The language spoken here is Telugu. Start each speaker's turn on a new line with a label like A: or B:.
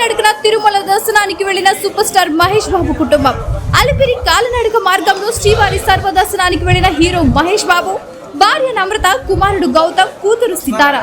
A: కాలినడకన తిరుమల దర్శనానికి వెళ్ళిన సూపర్ స్టార్ మహేష్ బాబు కుటుంబం. అలిపిరి కాలినడక మార్గంలో శ్రీవారి సర్వదర్శనానికి వెళ్ళిన హీరో మహేష్ బాబు భార్య నమ్రత కుమారుడు గౌతమ్ కూతురు సితారా.